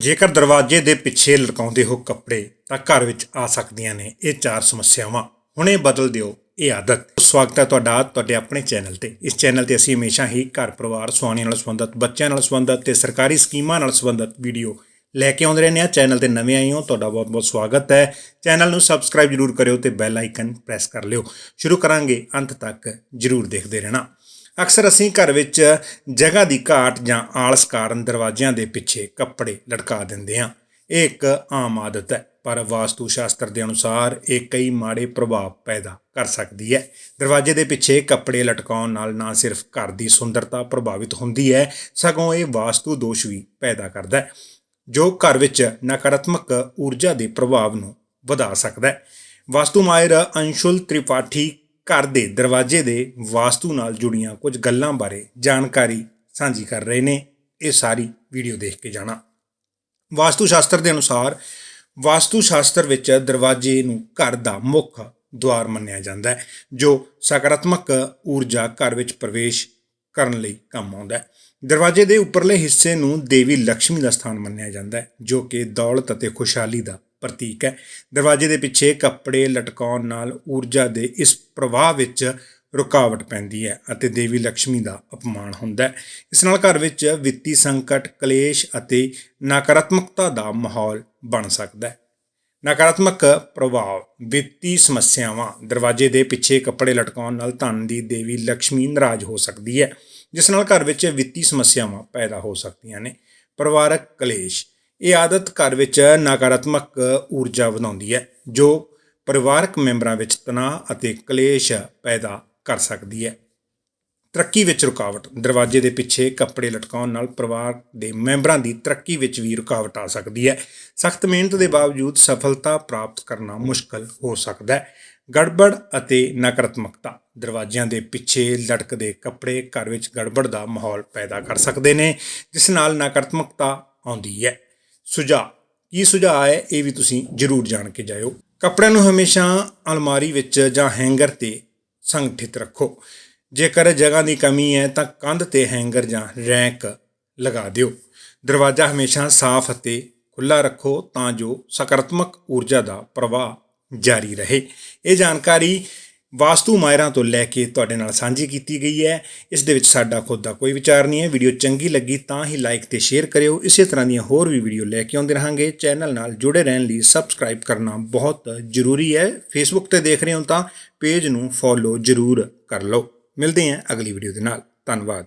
ਜੇਕਰ ਦਰਵਾਜ਼ੇ ਦੇ ਪਿੱਛੇ ਲਟਕਾਉਂਦੇ ਹੋ ਕੱਪੜੇ, ਤਾਂ ਘਰ ਵਿੱਚ ਆ ਸਕਦੀਆਂ ਨੇ ਇਹ ਚਾਰ ਸਮੱਸਿਆਵਾਂ। ਹੁਣੇ ਬਦਲ ਦਿਓ ਇਹ ਆਦਤ। ਸਵਾਗਤ ਹੈ ਤੁਹਾਡਾ ਤੁਹਾਡੇ ਆਪਣੇ ਚੈਨਲ ਤੇ। ਇਸ ਚੈਨਲ ਤੇ ਅਸੀਂ ਹਮੇਸ਼ਾ ਹੀ ਘਰ ਪਰਿਵਾਰ ਸੁਆਣੀ ਨਾਲ ਸੰਬੰਧਿਤ, ਬੱਚਿਆਂ ਨਾਲ ਸੰਬੰਧਿਤ ਤੇ ਸਰਕਾਰੀ ਸਕੀਮਾਂ ਨਾਲ ਸੰਬੰਧਿਤ ਵੀਡੀਓ ਲੈ ਕੇ ਆਉਂਦੇ ਰਹਿੰਦੇ ਆ ਚੈਨਲ ਤੇ ਨਵੇਂ ਆਏ ਹੋ ਤੁਹਾਡਾ ਬਹੁਤ ਬਹੁਤ ਸਵਾਗਤ ਹੈ। ਚੈਨਲ ਨੂੰ ਸਬਸਕ੍ਰਾਈਬ ਜਰੂਰ ਕਰਿਓ ਤੇ ਬੈਲ ਆਈਕਨ ਪ੍ਰੈਸ ਕਰ ਲਿਓ। ਸ਼ੁਰੂ ਕਰਾਂਗੇ ਅੰਤ ਤੱਕ ਜਰੂਰ ਦੇਖਦੇ ਰਹਿਣਾ। ਅਕਸਰ ਅਸੀਂ ਘਰ ਵਿੱਚ ਜਗ੍ਹਾ ਦੀ ਘਾਟ ਜਾਂ ਆਲਸ ਕਾਰਨ ਦਰਵਾਜ਼ਿਆਂ ਦੇ ਪਿੱਛੇ ਕੱਪੜੇ ਲਟਕਾ ਦਿੰਦੇ ਹਾਂ। ਇਹ ਇੱਕ ਆਮ ਆਦਤ ਹੈ, ਪਰ ਵਾਸਤੂ ਸ਼ਾਸਤਰ ਦੇ ਅਨੁਸਾਰ ਇਹ ਕਈ ਮਾੜੇ ਪ੍ਰਭਾਵ ਪੈਦਾ ਕਰ ਸਕਦੀ ਹੈ। ਦਰਵਾਜ਼ੇ ਦੇ ਪਿੱਛੇ ਕੱਪੜੇ ਲਟਕਾਉਣ ਨਾਲ ਨਾ ਸਿਰਫ ਘਰ ਦੀ ਸੁੰਦਰਤਾ ਪ੍ਰਭਾਵਿਤ ਹੁੰਦੀ ਹੈ, ਸਗੋਂ ਇਹ ਵਾਸਤੂ ਦੋਸ਼ ਵੀ ਪੈਦਾ ਕਰਦਾ ਹੈ, ਜੋ ਘਰ ਵਿੱਚ ਨਕਾਰਾਤਮਕ ਊਰਜਾ ਦੇ ਪ੍ਰਭਾਵ ਨੂੰ ਵਧਾ ਸਕਦਾ ਹੈ। ਵਾਸਤੂ ਮਾਹਿਰ ਅੰਸ਼ੁਲ ਤ੍ਰਿਪਾਠੀ ਘਰ ਦੇ ਦਰਵਾਜ਼ੇ ਦੇ ਵਾਸਤੂ ਨਾਲ ਜੁੜੀਆਂ ਕੁਝ ਗੱਲਾਂ ਬਾਰੇ ਜਾਣਕਾਰੀ ਸਾਂਝੀ ਕਰ ਰਹੇ ਨੇ। ਇਹ ਸਾਰੀ ਵੀਡੀਓ ਦੇਖ ਕੇ ਜਾਣਾ। ਵਾਸਤੂ ਸ਼ਾਸਤਰ ਦੇ ਅਨੁਸਾਰ ਵਾਸਤੂ ਸ਼ਾਸਤਰ ਵਿੱਚ ਦਰਵਾਜ਼ੇ ਨੂੰ ਘਰ ਦਾ ਮੁੱਖ ਦੁਆਰ ਮੰਨਿਆ ਜਾਂਦਾ ਹੈ, ਜੋ ਸਕਾਰਾਤਮਕ ਊਰਜਾ ਘਰ ਵਿੱਚ ਪ੍ਰਵੇਸ਼ ਕਰਨ ਲਈ ਕੰਮ ਆਉਂਦਾ ਹੈ। ਦਰਵਾਜ਼ੇ ਦੇ ਉੱਪਰਲੇ ਹਿੱਸੇ ਨੂੰ ਦੇਵੀ ਲక్ష్ਮੀ ਦਾ ਸਥਾਨ ਮੰਨਿਆ ਜਾਂਦਾ ਹੈ, ਜੋ ਕਿ ਦੌਲਤ ਅਤੇ ਖੁਸ਼ਹਾਲੀ ਦਾ ਪ੍ਰਤੀਕ ਹੈ। ਦਰਵਾਜ਼ੇ ਦੇ ਪਿੱਛੇ ਕੱਪੜੇ ਲਟਕਾਉਣ ਨਾਲ ਊਰਜਾ ਦੇ ਇਸ ਪ੍ਰਵਾਹ ਵਿੱਚ ਰੁਕਾਵਟ ਪੈਂਦੀ ਹੈ ਅਤੇ ਦੇਵੀ ਲక్ష్ਮੀ ਦਾ ਅਪਮਾਨ ਹੁੰਦਾ ਹੈ। ਇਸ ਨਾਲ ਘਰ ਵਿੱਚ ਵਿੱਤੀ ਸੰਕਟ, ਕਲੇਸ਼ ਅਤੇ ਨਕਾਰਾਤਮਕਤਾ ਦਾ ਮਾਹੌਲ ਬਣ ਸਕਦਾ ਹੈ। ਨਕਾਰਾਤਮਕ ਪ੍ਰਭਾਵ ਵਿੱਤੀ ਸਮੱਸਿਆਵਾਂ, ਦਰਵਾਜ਼ੇ ਦੇ ਪਿੱਛੇ ਕੱਪੜੇ ਲਟਕਾਉਣ ਨਾਲ ਧਨ ਦੀ ਦੇਵੀ ਲక్ష్ਮੀ ਨਾਰਾਜ਼ ਹੋ ਸਕਦੀ ਹੈ, ਜਿਸ ਨਾਲ ਘਰ ਵਿੱਚ ਵਿੱਤੀ ਸਮੱਸਿਆਵਾਂ ਪੈਦਾ ਹੋ ਸਕਦੀਆਂ ਨੇ। ਪਰਿਵਾਰਕ ਕਲੇਸ਼ ਇਹ ਆਦਤ ਘਰ ਵਿੱਚ ਨਕਾਰਾਤਮਕ ਊਰਜਾ ਵਧਾਉਂਦੀ ਹੈ, ਜੋ ਪਰਿਵਾਰਕ ਮੈਂਬਰਾਂ ਵਿੱਚ ਤਣਾਅ ਅਤੇ ਕਲੇਸ਼ ਪੈਦਾ ਕਰ ਸਕਦੀ ਹੈ। ਤਰੱਕੀ ਵਿੱਚ ਰੁਕਾਵਟ, ਦਰਵਾਜ਼ੇ ਦੇ ਪਿੱਛੇ ਕੱਪੜੇ ਲਟਕਾਉਣ ਨਾਲ ਪਰਿਵਾਰ ਦੇ ਮੈਂਬਰਾਂ ਦੀ ਤਰੱਕੀ ਵਿੱਚ ਵੀ ਰੁਕਾਵਟ ਆ ਸਕਦੀ ਹੈ। ਸਖਤ ਮਿਹਨਤ ਦੇ ਬਾਵਜੂਦ ਸਫਲਤਾ ਪ੍ਰਾਪਤ ਕਰਨਾ ਮੁਸ਼ਕਲ ਹੋ ਸਕਦਾ ਹੈ। ਗੜਬੜ ਅਤੇ ਨਕਾਰਾਤਮਕਤਾ, ਦਰਵਾਜ਼ਿਆਂ ਦੇ ਪਿੱਛੇ ਲਟਕਦੇ ਕੱਪੜੇ ਘਰ ਵਿੱਚ ਗੜਬੜ ਦਾ ਮਾਹੌਲ ਪੈਦਾ ਕਰ ਸਕਦੇ ਨੇ, ਜਿਸ ਨਾਲ ਨਕਾਰਾਤਮਕਤਾ ਆਉਂਦੀ ਹੈ। ਸੁਝਾਅ। ਕੀ ਸੁਝਾਅ ਹੈ, ਇਹ ਵੀ ਤੁਸੀਂ ਜਰੂਰ ਜਾਣ ਕੇ ਜਾਇਓ। ਕੱਪੜਿਆਂ ਨੂੰ ਹਮੇਸ਼ਾ ਅਲਮਾਰੀ ਵਿੱਚ ਜਾਂ ਹੈਂਗਰ ਤੇ ਸੰਗਠਿਤ ਰੱਖੋ। ਜੇਕਰ ਜਗ੍ਹਾ ਦੀ ਕਮੀ ਹੈ, ਤਾਂ ਕੰਧ ਤੇ ਹੈਂਗਰ ਜਾਂ ਰੈਂਕ ਲਗਾ ਦਿਓ। ਦਰਵਾਜ਼ਾ ਹਮੇਸ਼ਾ ਸਾਫ਼ ਅਤੇ ਖੁੱਲਾ ਰੱਖੋ, ਤਾਂ ਜੋ ਸਕਾਰਾਤਮਕ ਊਰਜਾ ਦਾ ਪ੍ਰਵਾਹ ਜਾਰੀ ਰਹੇ। ਇਹ ਜਾਣਕਾਰੀ ਵਾਸਤੂ ਮਾਇਰਾਂ ਤੋਂ ਲੈ ਕੇ ਤੁਹਾਡੇ ਨਾਲ ਸਾਂਝੀ ਕੀਤੀ ਗਈ ਹੈ। ਇਸ ਦੇ ਵਿੱਚ ਸਾਡਾ ਖੁਦ ਦਾ ਕੋਈ ਵਿਚਾਰ ਨਹੀਂ ਹੈ। ਵੀਡੀਓ ਚੰਗੀ ਲੱਗੀ ਤਾਂ ਹੀ ਲਾਈਕ ਤੇ ਸ਼ੇਅਰ ਕਰਿਓ। ਇਸੇ ਤਰ੍ਹਾਂ ਦੀਆਂ ਹੋਰ ਵੀ ਵੀਡੀਓ ਲੈ ਕੇ ਆਉਂਦੇ ਰਹਾਂਗੇ। ਚੈਨਲ ਨਾਲ ਜੁੜੇ ਰਹਿਣ ਲਈ ਸਬਸਕ੍ਰਾਈਬ ਕਰਨਾ ਬਹੁਤ ਜ਼ਰੂਰੀ ਹੈ। ਫੇਸਬੁੱਕ ਤੇ ਦੇਖ ਰਹੇ ਹੋ ਤਾਂ ਪੇਜ ਨੂੰ ਫੋਲੋ ਜ਼ਰੂਰ ਕਰ ਲਓ। ਮਿਲਦੇ ਹਾਂ ਅਗਲੀ ਵੀਡੀਓ ਦੇ ਨਾਲ। ਧੰਨਵਾਦ।